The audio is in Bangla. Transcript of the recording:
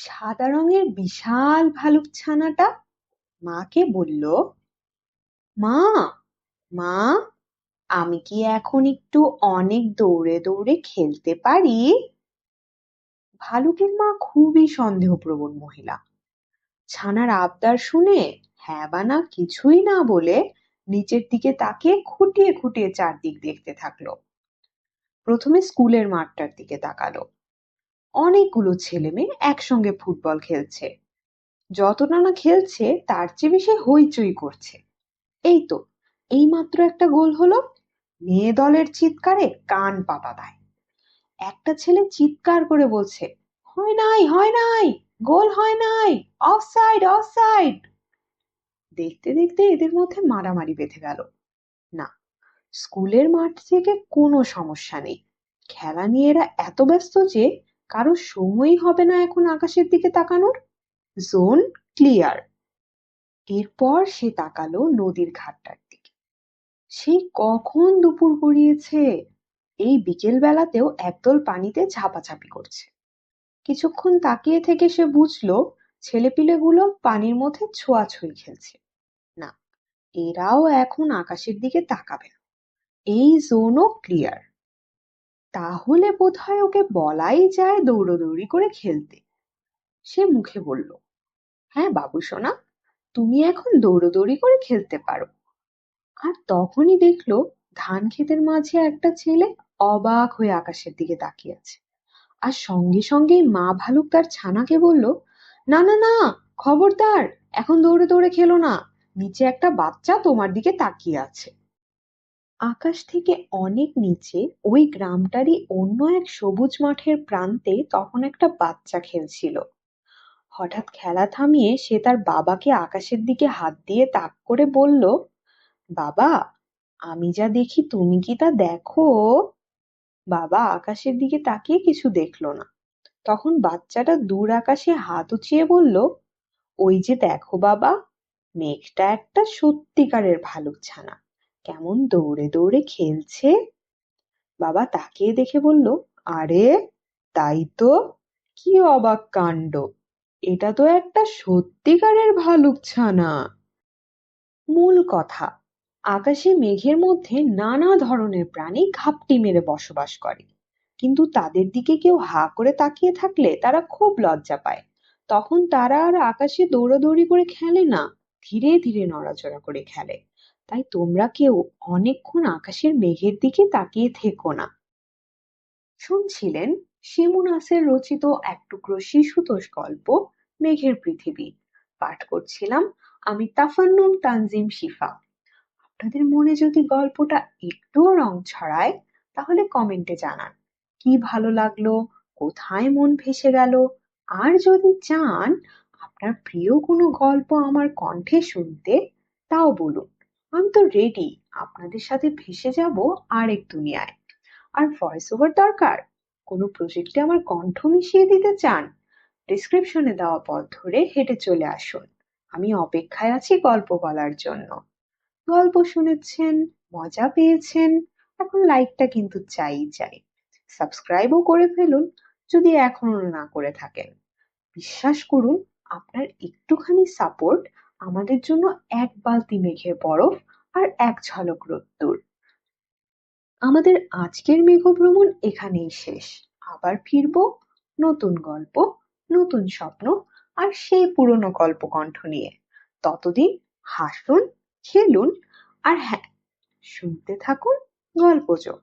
সাদা রঙের বিশাল ভালুক ছানাটা মাকে বলল, মা মা, আমি কি এখন একটু অনেক দৌড়ে দৌড়ে খেলতে পারি? ভালুকের মা খুবই সন্দেহপ্রবণ মহিলা। ছানার আবদার শুনে হ্যাঁ বা না, কিছুই না বলে নিচের দিকে তাকিয়ে খুঁটিয়ে খুঁটিয়ে চারদিক দেখতে থাকল। প্রথমে স্কুলের মাঠটার দিকে তাকালো। অনেকগুলো ছেলে মেয়ে একসঙ্গে ফুটবল খেলছে। যতটা না খেলছে, তার চেয়ে বেশি হইচই করছে। এই তো, এইমাত্র একটা গোল হলো। মেয়ে দলের চিৎকারে কান পাতা দেয়। একটা ছেলে চিৎকার করে বলছে, হয় নাই হয় নাই, গোল হয় নাই, অফসাইড অফসাইড! দেখতে দেখতে এদের মধ্যে মারামারি বেঁধে গেল। না, স্কুলের মাঠ থেকে কোনো সমস্যা নেই। খেলা নিয়ে এরা এত ব্যস্ত যে কারও সময়ই হবে না এখন আকাশের দিকে তাকানোর? Zone clear. এরপর সে তাকালো নদীর ঘাটটার দিকে। সে কখন দুপুর গড়িয়েছে? এই বিকেল বেলাতেও একদল পানিতে ঝাপাঝাপি করছে। কিছুক্ষণ তাকিয়ে থেকে সে বুঝলো, ছেলেপিলেগুলো পানির মধ্যে ছোঁয়াছুঁই খেলছে। না, এরাও এখন আকাশের দিকে তাকাবে না। এই জোনও ক্লিয়ার। তাহলে বোধহয় ওকে বলাই যায় দৌড়োদৌড়ি করে খেলতে। সে মুখে বলল হ্যাঁ বাবু সোনা, তুমি এখন দৌড়োদৌড়ি করে খেলতে পারো। আর তখনই দেখল ধান ক্ষেতের মাঝে একটা ছেলে অবাক হয়ে আকাশের দিকে তাকিয়ে আছে। আর সঙ্গে সঙ্গেই মা ভালুক তার ছানাকে বলল, না না না, খবরদার, এখন দৌড়ে দৌড়ে খেলো না, নিচে একটা বাচ্চা তোমার দিকে তাকিয়ে আছে। আকাশ থেকে অনেক নিচে ওই গ্রামটারই অন্য এক সবুজ মাঠের প্রান্তে তখন একটা বাচ্চা খেলছিল। হঠাৎ খেলা থামিয়ে সে তার বাবাকে আকাশের দিকে হাত দিয়ে তাক করে বলল, বাবা, আমি যা দেখি তুমি কি তা দেখো? বাবা আকাশের দিকে তাকিয়ে কিছু দেখল না। তখন বাচ্চাটা দূর আকাশে হাত উঁচিয়ে বলল, ওই যে দেখো বাবা, মেঘটা একটা সত্যিকারের ভালুক ছানা কেমন দৌড়ে দৌড়ে খেলছে? বাবা তাকিয়ে দেখে বলল, আরে, তাই তো? কি অবাক কাণ্ড। এটা তো একটা সত্যিকারের ভালুক ছানা মূল কথা, আকাশে মেঘের মধ্যে নানা ধরনের প্রাণী ঘাপটি মেরে বসবাস করে। কিন্তু তাদের দিকে কেউ হা করে তাকিয়ে থাকলে তারা খুব লজ্জা পায়। তখন তারা আর আকাশে দৌড়াদৌড়ি করে খেলে না, ধীরে ধীরে নড়াচড়া করে খেলে। তাই তোমরা কেউ অনেকক্ষণ আকাশের মেঘের দিকে তাকিয়ে থেকো না। শুনছিলেন শিমু নাসের রচিত এক টুকরো শিশুতোষ গল্প, মেঘের পৃথিবী। পাঠ করছিলাম আমি তাফান্নুম তানজিম শিফা। আপনাদের মনে যদি গল্পটা একটুও রং ছড়ায়, তাহলে কমেন্টে জানান। কি ভালো লাগল? কোথায় মন ভেসে গেল? আর যদি চান, আপনার প্রিয় কোনো গল্প আমার কণ্ঠে শুনতে, তাও বলুন। আমি তো রেডি আপনাদের সাথে ভেসে যাব আরেক দুনিয়ায়। আর ভয়েস ওভার দরকার। কোনো প্রজেক্টে আমার কণ্ঠ মিশিয়ে দিতে চান ডিসক্রিপশনে দেওয়া পথ ধরে হেঁটে চলে আসুন। আমি অপেক্ষায় আছি গল্প বলার জন্য। গল্প শুনেছেন, মজা পেয়েছেন, এখন লাইকটা কিন্তু চাই চাই। সাবস্ক্রাইবও করে ফেলুন, যদি এখনও না করে থাকেন। বিশ্বাস করুন, আপনার একটুখানি সাপোর্ট আমাদের জন্য এক বালতি মেঘের বরফ আর এক ঝলক রোদ্দুর। আমাদের আজকের মেঘ ভ্রমণ এখানেই শেষ। আবার ফিরব নতুন গল্প, নতুন স্বপ্ন আর সেই পুরনো গল্পকণ্ঠ নিয়ে। ততদিন হাসুন, খেলুন আর হ্যাঁ শুনতে থাকুন গল্পযোগ